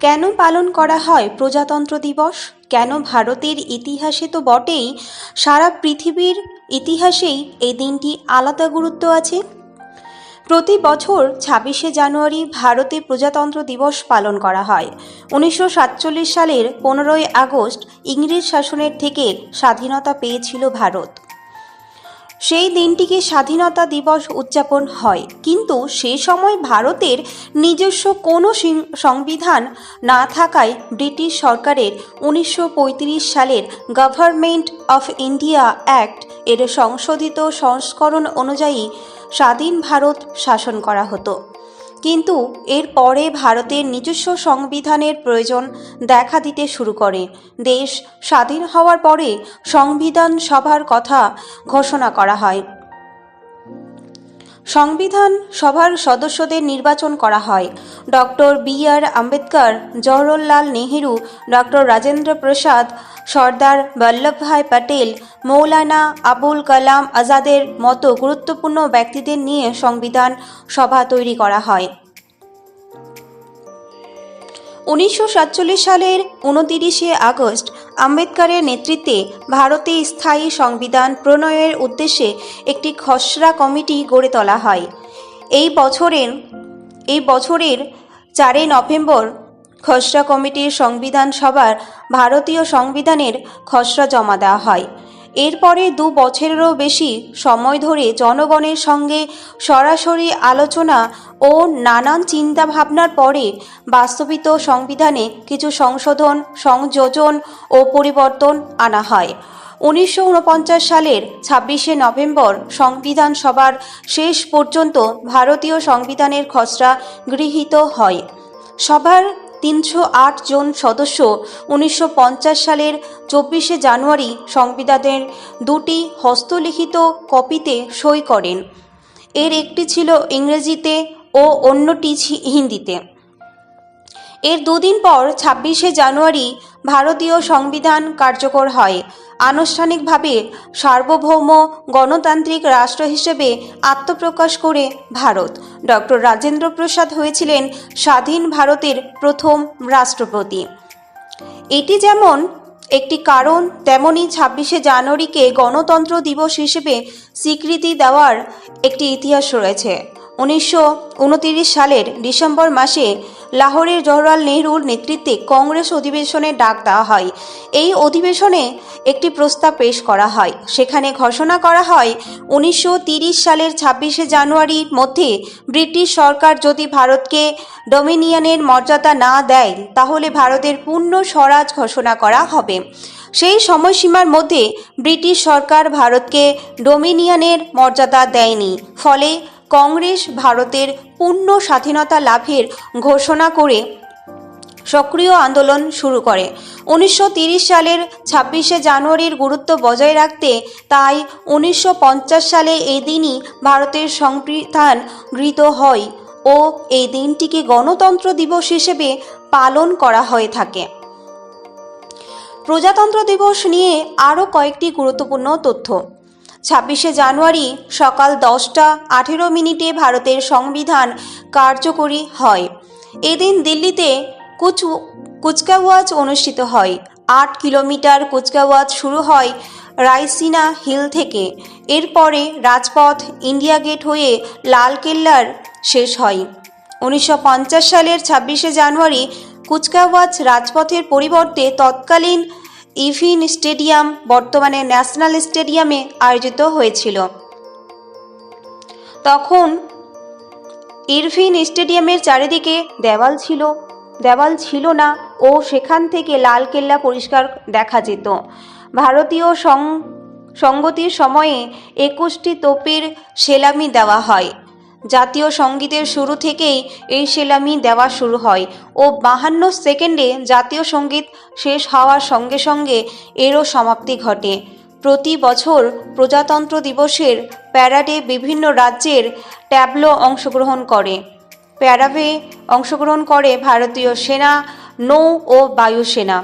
কেন পালন করা হয় প্রজাতন্ত্র দিবস? কেন ভারতের ইতিহাসে তো বটেই, সারা পৃথিবীর ইতিহাসেই এই দিনটি আলাদা গুরুত্ব আছে? প্রতি বছর ছাব্বিশে জানুয়ারি ভারতে প্রজাতন্ত্র দিবস পালন করা হয়। উনিশশো সাতচল্লিশ সালের পনেরোই আগস্ট ইংরেজ শাসনের থেকে স্বাধীনতা পেয়েছিল ভারত। সেই দিনটিকে স্বাধীনতা দিবস উদযাপন হয়। কিন্তু সে সময় ভারতের নিজস্ব কোনো সংবিধান না থাকায় ব্রিটিশ সরকারের উনিশশো পঁয়ত্রিশ সালের গভর্নমেন্ট অফ ইন্ডিয়া অ্যাক্ট এর সংশোধিত সংস্করণ অনুযায়ী স্বাধীন ভারত শাসন করা হতো। কিন্তু এর পরে ভারতের নিজস্ব সংবিধানের প্রয়োজন দেখা দিতে শুরু করে। দেশ স্বাধীন হওয়ার পরে সংবিধান সভার কথা ঘোষণা করা হয়। সংবিধান সভার সদস্যদের নির্বাচন করা হয়। Doctor B R Ambedkar, Jawaharlal Nehru, doctor Rajendra Prasad Sardar Vallabhbhai Patel Maulana Abul Kalam আজাদের মতো গুরুত্বপূর্ণ ব্যক্তিদের নিয়ে সংবিধান সভা তৈরি করা হয়। উনিশশো সাতচল্লিশ সালের উনতিরিশে আগস্ট আম্বেদকরের নেতৃত্বে ভারতে স্থায়ী সংবিধান প্রণয়ের উদ্দেশ্যে একটি খসড়া কমিটি গড়ে তোলা হয়। এই বছরের এই বছরের চারই নভেম্বর খসড়া কমিটির সংবিধান সভার ভারতীয় সংবিধানের খসড়া জমা দেওয়া হয়। এরপরে দু বছরেরও বেশি সময় ধরে জনগণের সঙ্গে সরাসরি আলোচনা ও নানান চিন্তাভাবনার পরে বাস্তবিত সংবিধানে কিছু সংশোধন, সংযোজন ও পরিবর্তন আনা হয়। উনিশশো উনপঞ্চাশ সালের ছাব্বিশে নভেম্বর সংবিধান সভার শেষ পর্যন্ত ভারতীয় সংবিধানের খসড়া গৃহীত হয়। সভার তিনশো আট জন সদস্য উনিশশো পঞ্চাশ সালের চব্বিশে জানুয়ারি সংবিধানের দুটি হস্তলিখিত কপিতে সই করেন। এর একটি ছিল ইংরেজিতে ও অন্যটি হিন্দিতে। এর দুদিন পর ছাব্বিশে জানুয়ারি ভারতীয় সংবিধান কার্যকর হয়। আনুষ্ঠানিকভাবে সার্বভৌম গণতান্ত্রিক রাষ্ট্র হিসেবে আত্মপ্রকাশ করে ভারত। ডক্টর রাজেন্দ্র প্রসাদ হয়েছিলেন স্বাধীন ভারতের প্রথম রাষ্ট্রপতি। এটি যেমন একটি কারণ, তেমনি ছাব্বিশে জানুয়ারিকে গণতন্ত্র দিবস হিসেবে স্বীকৃতি দেওয়ার একটি ইতিহাস রয়েছে। উনিশশো সালের ডিসেম্বর মাসে লাহোরের জওহরলাল নেহরুর নেতৃত্বে কংগ্রেস অধিবেশনে ডাক দেওয়া হয়। এই অধিবেশনে একটি প্রস্তাব পেশ করা হয়। সেখানে ঘোষণা করা হয়, উনিশশো সালের ছাব্বিশে জানুয়ারির মধ্যে ব্রিটিশ সরকার যদি ভারতকে ডোমিনিয়নের মর্যাদা না দেয়, তাহলে ভারতের পূর্ণ স্বরাজ ঘোষণা করা হবে। সেই সময়সীমার মধ্যে ব্রিটিশ সরকার ভারতকে ডোমিনিয়নের মর্যাদা দেয়নি। ফলে কংগ্রেস ভারতের পূর্ণ স্বাধীনতা লাভের ঘোষণা করে সক্রিয় আন্দোলন শুরু করে। উনিশশো সালের ছাব্বিশে জানুয়ারির গুরুত্ব বজায় রাখতে তাই উনিশশো পঞ্চাশ সালে এই দিনই ভারতের সংবিধান গৃহীত হয় ও এই দিনটিকে গণতন্ত্র দিবস হিসেবে পালন করা হয়ে থাকে। প্রজাতন্ত্র দিবস নিয়ে আরও কয়েকটি গুরুত্বপূর্ণ তথ্য। ছাব্বিশে জানুয়ারি সকাল দশটা আঠেরো মিনিটে ভারতের সংবিধান কার্যকরী হয়। এদিন দিল্লিতে কুচ কুচকাওয়াজ অনুষ্ঠিত হয়। আট কিলোমিটার কুচকাওয়াজ শুরু হয় রাইসিনা হিল থেকে। এরপরে রাজপথ ইন্ডিয়া গেট হয়ে লালকেল্লার শেষ হয়। উনিশশো পঞ্চাশ সালের ছাব্বিশে জানুয়ারি কুচকাওয়াজ রাজপথের পরিবর্তে তৎকালীন ইভিন স্টেডিয়াম বর্তমানে ন্যাশনাল স্টেডিয়ামে আয়োজিত হয়েছিল। তখন ইরভিন স্টেডিয়ামের চারিদিকে দেওয়াল ছিল দেওয়াল ছিল না ও সেখান থেকে লালকেল্লা পরিষ্কার দেখা যেত। ভারতীয় সং, সঙ্গতির সময়ে একুশটি তোপের সেলামি দেওয়া হয়। জাতীয় সঙ্গীতের শুরু থেকেই এই সেলামি দেওয়া শুরু হয় ও বাহান্ন সেকেন্ডে জাতীয় সংগীত শেষ হওয়ার সঙ্গে সঙ্গে এরও সমাপ্তি ঘটে। প্রতি বছর প্রজাতন্ত্র দিবসের প্যারাডে বিভিন্ন রাজ্যের ট্যাবলো অংশগ্রহণ করে। প্যারাভে অংশগ্রহণ করে ভারতীয় সেনা, নৌ ও বায়ুসেনা